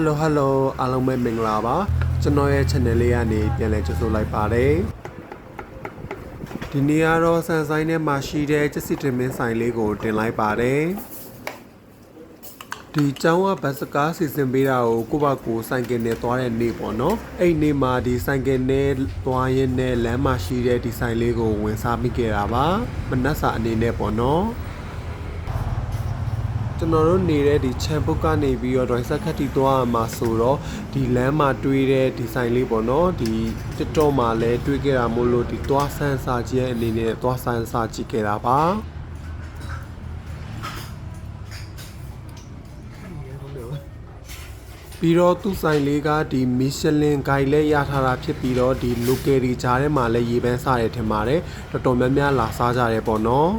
Hello Hello အားလုံးပဲမင်္ဂလာပါကျွန်တော်ရဲ့ channel လေးကနေပြန်လည်ကြိုဆိုလိုက်ပါတယ်ဒီနေ့ကတော့ဆန်ဆိုင်ထဲမှာရှိတဲ့ကျစစ်တင်မင်းဆိုင်လေးကိုတင်လိုက်ပါတယ်ဒီကျောင်းကဘတ်စကားစီစဉ်ပေးတာကိုကိုယ့်ဘာကိုယ်ဆိုင်ကယ်နဲ့သွားတဲ့နေ့ပေါ့နော်အဲ့ဒီနေ့မှာဒီဆိုင်ကယ်နဲ့သွားရင်းနဲ့လမ်းမှာရှိတဲ့ဒီဆိုင်လေးကိုဝင်စားမိခဲ့တာပါမနက်စာအနေနဲ့ပေါ့နော် ကျွန်တော်တို့နေတဲ့ဒီချန်ပုတ်ကနေပြီးတော့ဒရိုင်ဆက်ခတ်တီသွားမှာဆိုတော့ဒီလမ်းမှာတွေ့တဲ့ဒီဆိုင်လေးပေါ့နော်ဒီ TikTok မှာလည်းတွေ့ခဲ့တာမို့လို့ဒီသွားဆန်းစာကြည့်ရဲ့အနေနဲ့သွားဆန်းစာကြည့်ခဲ့တာပါပြီးတော့သူ့ဆိုင်လေးကဒီမီရှလင်ဂိုင်လည်းရထားတာဖြစ်ပြီးတော့ဒီ local တွေကြားထဲမှာလည်းရေပန်းစားတယ်ထင်ပါတယ်တော်တော်များများလာစားကြတယ်ပေါ့နော်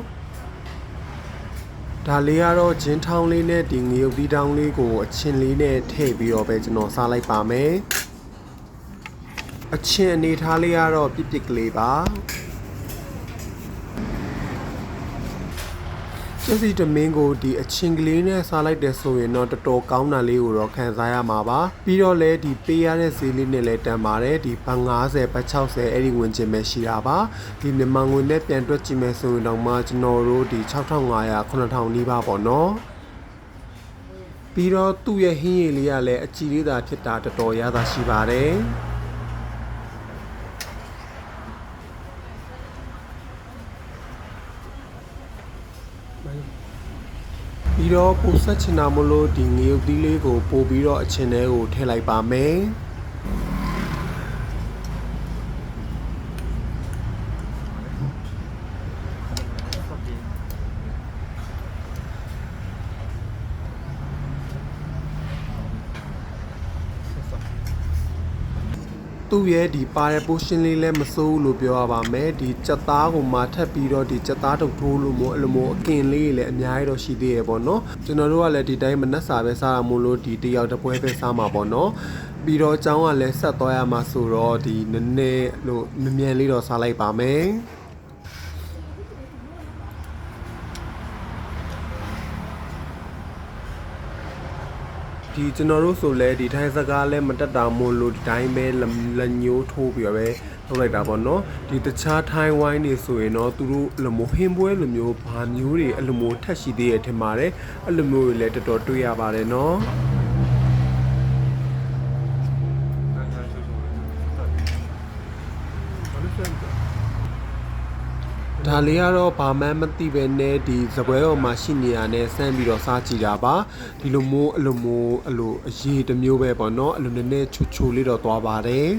ဒါလေးကတော့ဂျင်းထောင်းလေးနဲ့ဒီငရုတ်တီးတောင်းလေးကိုအချင်းလေးနဲ့ထည့်ပြီးတော့ပဲကျွန်တော်စားလိုက်ပါမယ်အချင်းအနေထားလေးကတော့ပြစ်ပြစ်ကလေးပါ ကျစီတမင်းကိုဒီအချင်းကလေးနဲ့စားလိုက်တယ်ဆိုရင်တော့တော်တော်ကောင်းတာလေးကိုတော့ခံစားရမှာပါပြီးတော့လဲဒီပေးရတဲ့ဈေးလေးနဲ့လည်းတန်ပါတယ်ဒီဘတ်90ဘတ်60အဲ့ဒီဝင်ချင်းပဲရှိတာပါဒီမြန်မာငွေနဲ့ပြန်တွက်ကြည့်မယ်ဆိုရင်တော့မှကျွန်တော်တို့ဒီ6500 9000နီးပါးပေါ့နော်ပြီးတော့သူ့ရဲ့ဟင်းရည်လေးကလည်းအကြည်လေးသာဖြစ်တာတော်တော်ရသာရှိပါတယ် ပြီးတော့ပိုဆက်ချင်တာမလို့ဒီငရုတ်သီးလေးကိုပို့ပြီးတော့အချင်းထဲကိုထည့်လိုက်ပါမယ် သူ့ရဲ့ဒီပါတဲ့ portion လေးလည်းမစိုးဘူးလို့ပြောရပါမယ်ဒီကြက်သားကိုမှထပ်ပြီးတော့ဒီကြက်သားတုပ်ထိုးလို့မို့အဲ့လိုမျိုးအကင်လေးလည်းအများကြီးတော့ရှိသေးရပေါ့နော်ကျွန်တော်တို့ကလည်းဒီတိုင်းမနှက်စာပဲစားတာမို့လို့ဒီတယောက်တစ်ပွဲပဲစားမှာပေါ့နော်ပြီးတော့အကြောင်းကလည်းဆက်သွားရမှာဆိုတော့ဒီနည်းနည်းလို့မမြန်လေးတော့စားလိုက်ပါမယ် ဒီကျွန်တော်တို့ဆိုလဲဒီထိုင်းစကားလဲမတက်တာမို့လို့ဒီတိုင်းပဲလက်ညိုးထိုးပြီးတော့ပဲထုတ်လိုက်တာပေါ့နော်ဒီတခြားထိုင်းဝိုင်းနေဆိုရင်တော့သူတို့အလိုမျိုးဟင်းပွဲလိုမျိုးဘာမျိုးတွေအလိုမျိုးထက်ရှိသေးရဲ့ထင်ပါတယ်အဲ့လိုမျိုးတွေလည်းတော်တော်တွေ့ရပါတယ်နော် ဒါလေးကတော့ဘာမှမသိပဲနဲ့ဒီဇပွဲတော်မှာရှိနေရတဲ့ဆန်းပြီးတော့စားကြည့်တာပါဒီလိုမျိုးအလိုမျိုးအလိုအရေးတစ်မျိုးပဲပေါ့နော်အလိုနည်းနည်းချူချူလေးတော့သွားပါတယ်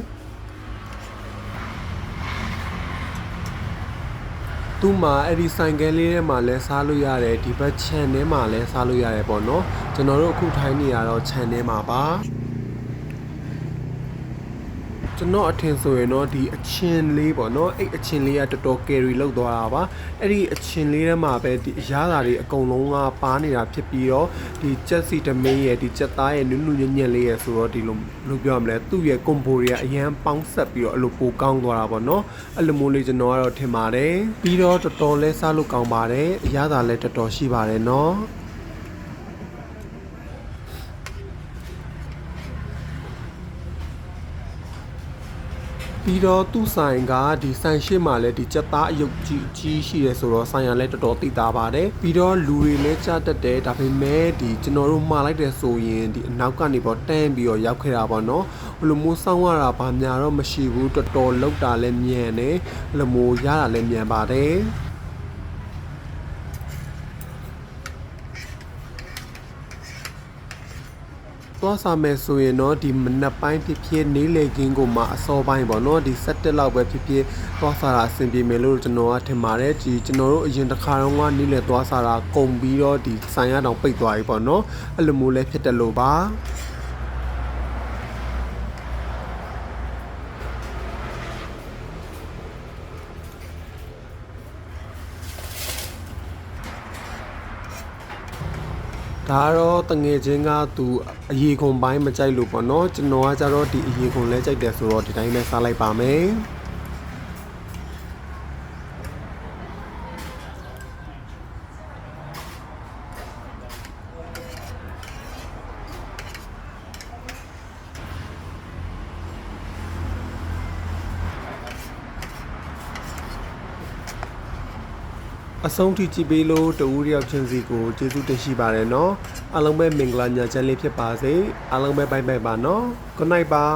သူ့မှာအဲ့ဒီဆိုင်ကယ်လေးထဲမှာလဲစားလို့ရတယ်ဒီဘက်ခြံထဲမှာလဲစားလို့ရတယ်ပေါ့နော်ကျွန်တော်တို့အခုထိုင်းနေရတော့ခြံထဲမှာပါ ကျွန်တော်အထင်ဆိုရင်တော့ဒီအချင်းလေးပေါ့နော်အဲ့အချင်းလေးကတော်တော် carry လောက်သွားတာပါအဲ့ဒီအချင်းလေးထဲမှာပဲဒီအရာဓာတွေအကုန်လုံးကပါနေတာဖြစ်ပြီးတော့ဒီချက်စီတမင်းရဲ့ဒီချက်သားရဲ့နုနုညံ့ညံ့လေးရဲ့ဆိုတော့ဒီလိုဘယ်လိုပြောရမလဲသူ့ရဲ့ combo တွေကအရန်ပေါင်းဆက်ပြီးတော့အဲ့လိုပိုကောင်းသွားတာပေါ့နော်အဲ့လိုမျိုးလေးကျွန်တော်ကတော့ထင်ပါတယ်ပြီးတော့တော်တော်လဲစားလို့ကောင်းပါတယ်အရာဓာလည်းတော်တော်ရှိပါတယ်နော် ပြီးတော့သူ့ဆိုင်ကဒီဆိုင်ရှိမှလည်းဒီကြက်သားအယုတ်ကြီးအကြီးရှိရဲဆိုတော့ဆိုင်ရလည်းတော်တော်သိတာပါတယ်ပြီးတော့လူတွေလည်းကြားတတ်တယ်ဒါပေမဲ့ဒီကျွန်တော်တို့မှားလိုက်တယ်ဆိုရင်ဒီအနောက်ကနေပေါ့တန်းပြီးတော့ရောက်ခဲ့တာပေါ့နော်ဘလိုမျိုးစောင်းရတာဗာများတော့မရှိဘူးတော်တော်လောက်တာလည်းမြန်တယ်ဘလိုမျိုးရတာလည်းမြန်ပါတယ် သွားစားမယ်ဆိုရင်တော့ဒီမနက်ပိုင်းဖြစ်ဖြစ်နေ့လည်ခင်းကိုမှအစောပိုင်းပေါ့နော်ဒီ7လောက်ပဲဖြစ်ဖြစ်သွားစားတာအဆင်ပြေမယ်လို့ကျွန်တော်ကထင်ပါတယ်ဒီကျွန်တော်တို့အရင်တစ်ခါတော့ကနေ့လည်သွားစားတာကုန်ပြီးတော့ဒီဆိုင်ရတောင်ပိတ်သွားပြီပေါ့နော်အဲ့လိုမျိုးလည်းဖြစ်တယ်လို့ပါ ဒါကတော့တငယ်ချင်းကသူအရေခွန်ပိုင်းမကြိုက်လို့ပေါ့နော်ကျွန်တော်ကကြတော့ဒီအရေခွန်လဲကြိုက်တယ်ဆိုတော့ဒီတိုင်းပဲစားလိုက်ပါမယ် အဆုံးထိကြည့်ပေးလို့တူဦးတယောက်ချင်းစီကိုကျေးဇူးတင်ရှိပါတယ်နော်အားလုံးပဲမင်္ဂလာညချမ်းလေးဖြစ်ပါစေအားလုံးပဲဘိုင်ဘိုင်ပါနော် good night ပါ